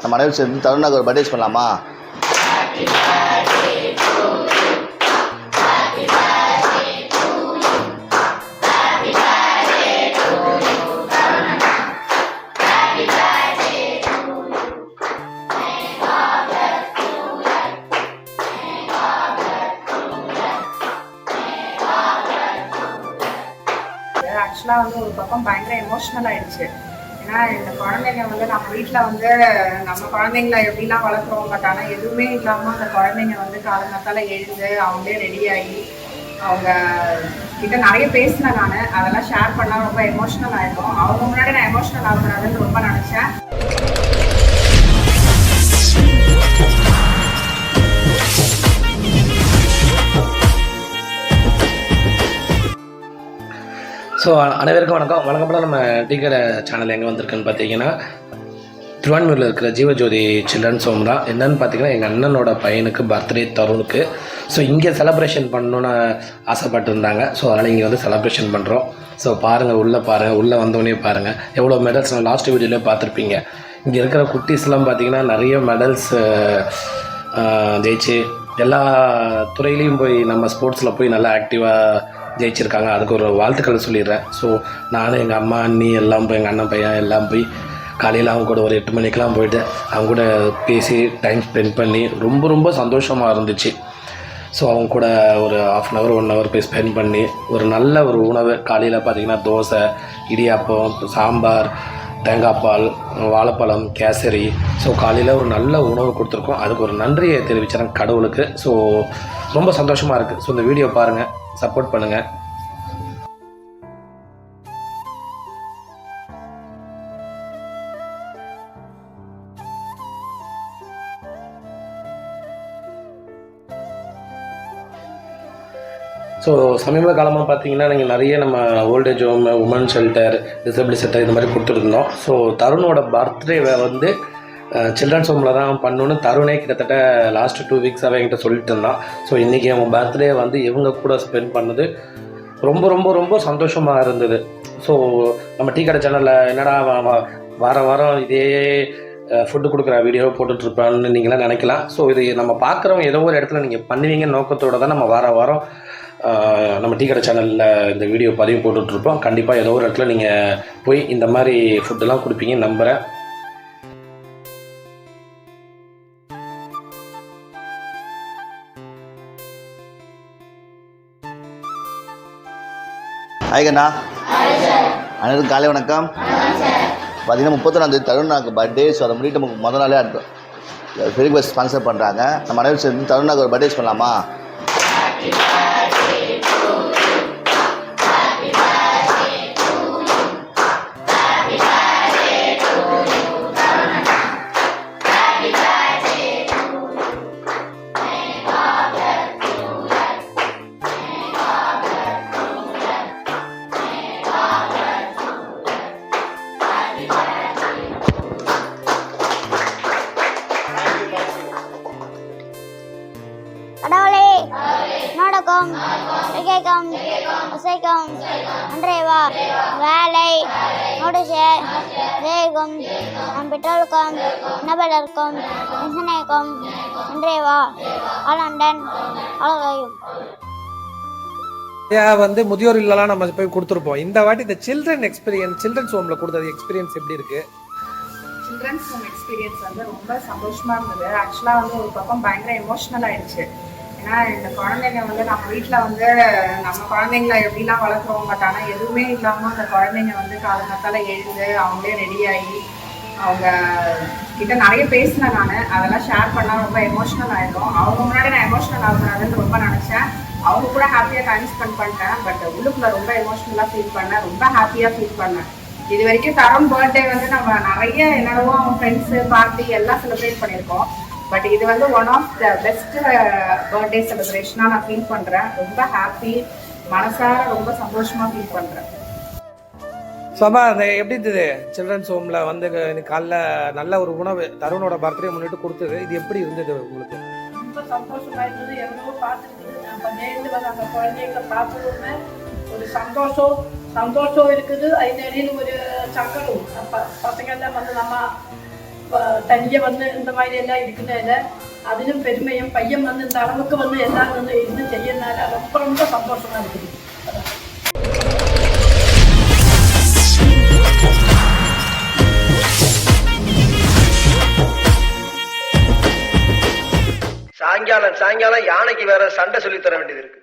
நம்ம அனைவரும் சேர்ந்து தருணாக்கு ஒரு பர்த்டேஸ் பண்ணலாமா? ஆக்சுவலாக வந்து ஒரு பக்கம் பயங்கர எமோஷ்னல் ஆயிடுச்சு. ஏன்னா இந்த குழந்தைங்க வந்து நம்ம வீட்டில் வந்து நம்ம குழந்தைங்கள எப்படிலாம் வளர்க்குறோம் பட் ஆனால் எதுவுமே இல்லாமல் அந்த குழந்தைங்க வந்து காலங்காத்தால எழுந்து அவங்களே ரெடி ஆகி அவங்க கிட்ட நிறைய பேசினேன் நான். அதெல்லாம் ஷேர் பண்ணால் ரொம்ப எமோஷ்னல் ஆகிடும் அவங்க முன்னாடி நான் எமோஷ்னல் ஆகக்கூடாதுன்னு ரொம்ப நினச்சேன். ஸோ அனைவருக்கும் வணக்கம். வணக்கப்பட நம்ம டிகர சேனல் எங்கே வந்திருக்குன்னு பார்த்தீங்கன்னா திருவான்மூரில் இருக்கிற ஜீவஜோதி சில்ட்ரன்ஸ் ஹோம் தான். என்னன்னு பார்த்தீங்கன்னா எங்கள் அண்ணனோட பையனுக்கு பர்த்டே தருணுக்கு. ஸோ இங்கே செலப்ரேஷன் பண்ணணுன்னு ஆசைப்பட்டிருந்தாங்க. ஸோ அதனால் இங்கே வந்து செலப்ரேஷன் பண்ணுறோம் ஸோ பாருங்கள் உள்ளே பாருங்கள் உள்ளே வந்தோடனே பாருங்கள் எவ்வளோ மெடல்ஸ் நான் லாஸ்ட் வீடியோலேயே பார்த்துருப்பீங்க. இங்கே இருக்கிற குட்டீஸ்லாம் பார்த்தீங்கன்னா நிறைய மெடல்ஸ் ஜெயிச்சு எல்லா துறையிலையும் போய் நம்ம ஸ்போர்ட்ஸில் போய் நல்லா ஆக்டிவாக ஜெயிச்சிருக்காங்க. அதுக்கு ஒரு வாழ்த்துக்கள் சொல்லிடுறேன். ஸோ நானும் எங்கள் அம்மா அண்ணி எல்லாம் போய் எங்கள் அண்ணன் பையன் எல்லாம் போய் காலையில் அவங்க கூட ஒரு எட்டு மணிக்கெலாம் போயிட்டு அவங்க கூட பேசி டைம் ஸ்பெண்ட் பண்ணி ரொம்ப ரொம்ப சந்தோஷமாக இருந்துச்சு. ஸோ அவங்க கூட ஒரு half an hour one hour போய் ஸ்பெண்ட் பண்ணி ஒரு நல்ல ஒரு உணவு. காலையில் பார்த்தீங்கன்னா தோசை இடியாப்பம் சாம்பார் தேங்காய் பால் வாழைப்பழம் கேசரி. ஸோ காலையில் ஒரு நல்ல உணவு கொடுத்துருக்கோம். அதுக்கு ஒரு நன்றியை தெரிவிச்சிடறேன் கடவுளுக்கு. ஸோ ரொம்ப சந்தோஷமாக இருக்குது ஸோ இந்த வீடியோ பாருங்கள் சப்போர்ட் பண்ணுங்கள் ஸோ சமீப காலமாக பார்த்தீங்கன்னா நீங்கள் நிறைய நம்ம old age home women shelter disable shelter இது மாதிரி கொடுத்துருந்தோம். ஸோ தருணோட பர்த்டேவை வந்து சில்ட்ரன்ஸ் ஹோமில் தான் பண்ணணுன்னு தருணே கிட்டத்தட்ட லாஸ்ட் டூ வீக்ஸாகவே என்கிட்ட சொல்லிட்டு இருந்தான். ஸோ இன்றைக்கி அவங்க பர்த்டே வந்து இவங்க கூட ஸ்பெண்ட் பண்ணது ரொம்ப ரொம்ப ரொம்ப சந்தோஷமாக இருந்தது. ஸோ நம்ம டீ கடை சேனலில் என்னடா வார வாரம் வாரம் இதே ஃபுட்டு கொடுக்குற வீடியோ போட்டுட்ருப்பான்னு நீங்களாம் நினைக்கலாம். ஸோ இது நம்ம பார்க்குறவங்க ஏதோ ஒரு இடத்துல நீங்கள் பண்ணுவீங்க நோக்கத்தோடு தான் நம்ம வார வாரம் நம்ம டீ கடை சேனலில் இந்த வீடியோ பதிவு போட்டுட்ருப்போம். கண்டிப்பாக ஏதோ ஒரு இடத்துல நீங்கள் போய் இந்த மாதிரி ஃபுட்டெல்லாம் கொடுப்பீங்க நம்புகிறேன் ஹாய் அனைவரும் காலை வணக்கம். பார்த்தீங்கன்னா முப்பத்தொன்னாந்தேதி தருணாக்கு பர்த்டே ஸோ அதை முடிவு நமக்கு முதல் நாளே ஃபெரிக் பஸ் ஸ்பான்சர் பண்ணுறாங்க நம்ம அனைவரும் சேர்ந்து தருணாக்கு ஒரு பர்த்டேஸ் பண்ணலாமா? கடவுளே நாடகம் இயக்கம் இசைக்கம் அன்றைவா வேலை நோடிஷர் தேகம் நம் பெற்றோருக்கும் நபர்களுக்கும் நிசனைக்கும் இன்றைவா ஆலண்டன் அழகையும். நிறையா வந்து முதியோர் இல்லலாம் நம்ம போய் கொடுத்துருப்போம். இந்த வாட்டி இந்த சில்ட்ரன் எக்ஸ்பீரியன்ஸ் சில்ட்ரன்ஸ் ஹோம்ல கொடுத்தது எக்ஸ்பீரியன்ஸ் எப்படி இருக்கு? சில்ட்ரன்ஸ் ஹோம் எக்ஸ்பீரியன்ஸ் வந்து ரொம்ப சந்தோஷமா இருந்தது. ஆக்சுவலாக வந்து ஒரு பக்கம் பயங்கர எமோஷ்னல் ஆயிடுச்சு. ஏன்னா இந்த குழந்தைங்க வந்து நம்ம வீட்டில் வந்து நம்ம குழந்தைங்கள எப்படிலாம் வளர்க்குறோம் பட் ஆனால் எதுவுமே இல்லாமல் அந்த குழந்தைங்க வந்து காலங்கத்தால் எழுந்து அவங்களே ரெடி ஆகி அவங்க கிட்ட நிறைய பேசினேன் நான். அதெல்லாம் ஷேர் பண்ணால் ரொம்ப எமோஷ்னல் ஆகிடும் அவங்க முன்னாடி நான் எமோஷ்னல் ஆகக்கூடாதுன்னு ரொம்ப நினச்சேன். அவங்க கூட ஹாப்பியாக டைம் ஸ்பெண்ட் பண்ணிட்டேன். பட் உள்ளுக்குள்ள ரொம்ப எமோஷ்னலாக ஃபீல் பண்ணேன். ரொம்ப ஹாப்பியாக ஃபீல் பண்ணேன். இது வரைக்கும் தரம் பர்த்டே வந்து நம்ம நிறைய என்னவோ அவங்க ஃப்ரெண்ட்ஸு பார்ட்டி எல்லாம் செலிப்ரேட் பண்ணியிருக்கோம். பட் இது வந்து one of the best birthday செலிப்ரேஷனாக நான் ஃபீல் பண்ணுறேன் ரொம்ப ஹாப்பி மனசார ரொம்ப சந்தோஷமாக ஃபீல் பண்ணுறேன் சபா அந்த எப்படி இருந்தது? சில்ட்ரன்ஸ் ஹோம்ல வந்து இன்னைக்கு காலைல நல்ல ஒரு உணவு தருணோட பர்த்டே முன்னிட்டு கொடுத்தது. இது எப்படி இருந்தது உங்களுக்கு? ரொம்ப சந்தோஷமா இருந்தது. எவ்வளவோ பார்த்துருக்குது நம்ம நேரில் வந்து அந்த குழந்தைங்களை பார்த்ததுமே ஒரு சந்தோஷம் சந்தோஷம் இருக்குது. அதனிடையில் ஒரு சங்கடம். பசங்க எல்லாம் வந்து நம்ம தனியாக வந்து இந்த மாதிரி எல்லாம் இருக்கிறதுல அதிலும் பெருமையும் பையன் வந்து இந்த அளவுக்கு வந்து எல்லாம் வந்து இருந்து செய்யறதுனால ரொம்ப ரொம்ப சந்தோஷமா இருக்குது. சாயங்காலம் சாயங்காலம் யானைக்கு வேற சண்டை சொல்லி தர வேண்டியது இருக்கு.